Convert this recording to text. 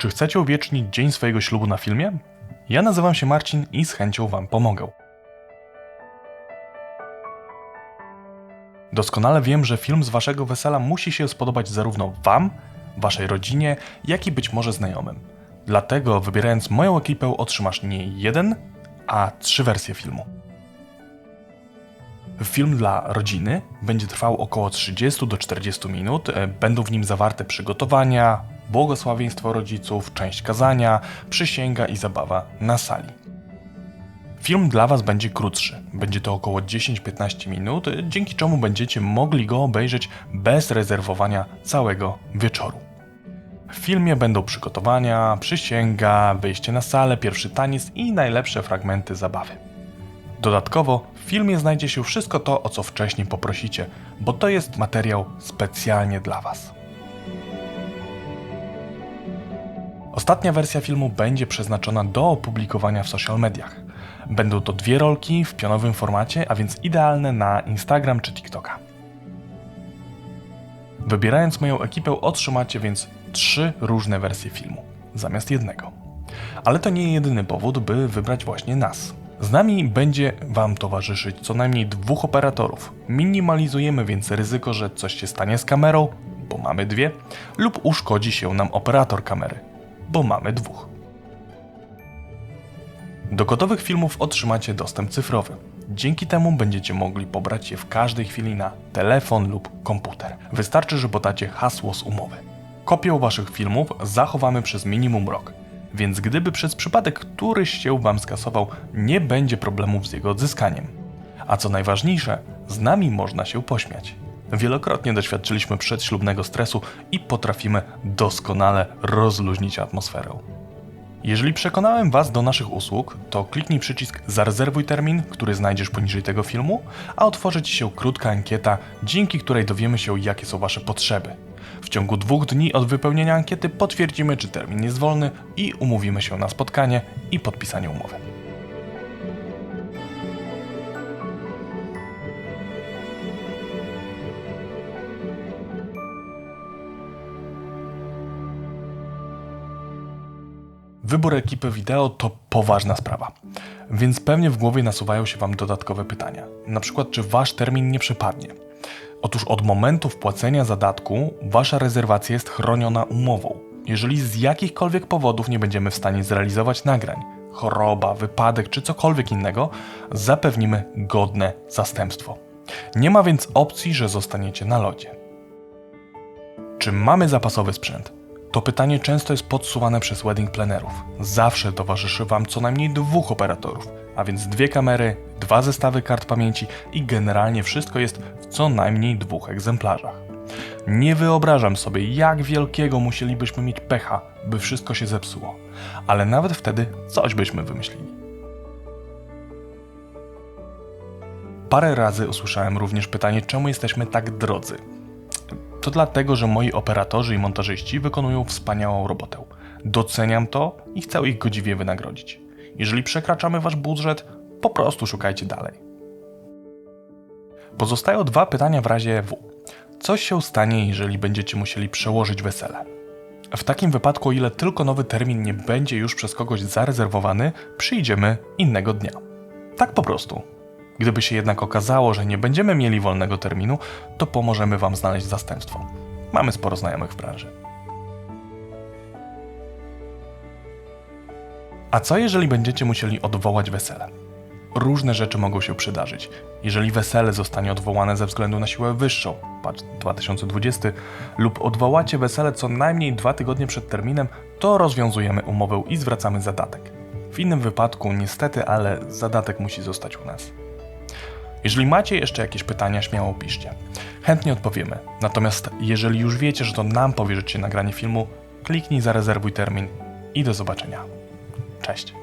Czy chcecie uwiecznić dzień swojego ślubu na filmie? Ja nazywam się Marcin i z chęcią Wam pomogę. Doskonale wiem, że film z Waszego wesela musi się spodobać zarówno Wam, Waszej rodzinie, jak i być może znajomym. Dlatego, wybierając moją ekipę, otrzymasz nie jeden, a trzy wersje filmu. Film dla rodziny będzie trwał około 30 do 40 minut. Będą w nim zawarte przygotowania, błogosławieństwo rodziców, część kazania, przysięga i zabawa na sali. Film dla Was będzie krótszy. Będzie to około 10-15 minut, dzięki czemu będziecie mogli go obejrzeć bez rezerwowania całego wieczoru. W filmie będą przygotowania, przysięga, wyjście na salę, pierwszy taniec i najlepsze fragmenty zabawy. Dodatkowo w filmie znajdzie się wszystko to, o co wcześniej poprosicie, bo to jest materiał specjalnie dla Was. Ostatnia wersja filmu będzie przeznaczona do opublikowania w social mediach. Będą to dwie rolki w pionowym formacie, a więc idealne na Instagram czy TikToka. Wybierając moją ekipę, otrzymacie więc trzy różne wersje filmu, zamiast jednego. Ale to nie jedyny powód, by wybrać właśnie nas. Z nami będzie Wam towarzyszyć co najmniej dwóch operatorów. Minimalizujemy więc ryzyko, że coś się stanie z kamerą, bo mamy dwie, lub uszkodzi się nam operator kamery, bo mamy dwóch. Do gotowych filmów otrzymacie dostęp cyfrowy. Dzięki temu będziecie mogli pobrać je w każdej chwili na telefon lub komputer. Wystarczy, że podacie hasło z umowy. Kopię waszych filmów zachowamy przez minimum rok, więc gdyby przez przypadek któryś się wam skasował, nie będzie problemów z jego odzyskaniem. A co najważniejsze, z nami można się pośmiać. Wielokrotnie doświadczyliśmy przedślubnego stresu i potrafimy doskonale rozluźnić atmosferę. Jeżeli przekonałem Was do naszych usług, to kliknij przycisk Zarezerwuj termin, który znajdziesz poniżej tego filmu, a otworzy Ci się krótka ankieta, dzięki której dowiemy się, jakie są Wasze potrzeby. W ciągu dwóch dni od wypełnienia ankiety potwierdzimy, czy termin jest wolny i umówimy się na spotkanie i podpisanie umowy. Wybór ekipy wideo to poważna sprawa, więc pewnie w głowie nasuwają się Wam dodatkowe pytania. Na przykład, czy Wasz termin nie przepadnie? Otóż od momentu wpłacenia zadatku Wasza rezerwacja jest chroniona umową. Jeżeli z jakichkolwiek powodów nie będziemy w stanie zrealizować nagrań, choroba, wypadek czy cokolwiek innego, zapewnimy godne zastępstwo. Nie ma więc opcji, że zostaniecie na lodzie. Czy mamy zapasowy sprzęt? To pytanie często jest podsuwane przez wedding planerów. Zawsze towarzyszy Wam co najmniej dwóch operatorów, a więc dwie kamery, dwa zestawy kart pamięci i generalnie wszystko jest w co najmniej dwóch egzemplarzach. Nie wyobrażam sobie, jak wielkiego musielibyśmy mieć pecha, by wszystko się zepsuło, ale nawet wtedy coś byśmy wymyślili. Parę razy usłyszałem również pytanie, czemu jesteśmy tak drodzy. To dlatego, że moi operatorzy i montażyści wykonują wspaniałą robotę. Doceniam to i chcę ich godziwie wynagrodzić. Jeżeli przekraczamy wasz budżet, po prostu szukajcie dalej. Pozostają dwa pytania w razie W. Co się stanie, jeżeli będziecie musieli przełożyć wesele? W takim wypadku, o ile tylko nowy termin nie będzie już przez kogoś zarezerwowany, przyjdziemy innego dnia. Tak po prostu. Gdyby się jednak okazało, że nie będziemy mieli wolnego terminu, to pomożemy Wam znaleźć zastępstwo. Mamy sporo znajomych w branży. A co jeżeli będziecie musieli odwołać wesele? Różne rzeczy mogą się przydarzyć. Jeżeli wesele zostanie odwołane ze względu na siłę wyższą, patrz 2020, lub odwołacie wesele co najmniej dwa tygodnie przed terminem, to rozwiązujemy umowę i zwracamy zadatek. W innym wypadku, niestety, ale zadatek musi zostać u nas. Jeżeli macie jeszcze jakieś pytania, śmiało piszcie. Chętnie odpowiemy. Natomiast jeżeli już wiecie, że to nam powierzycie nagranie filmu, kliknij zarezerwuj termin i do zobaczenia. Cześć.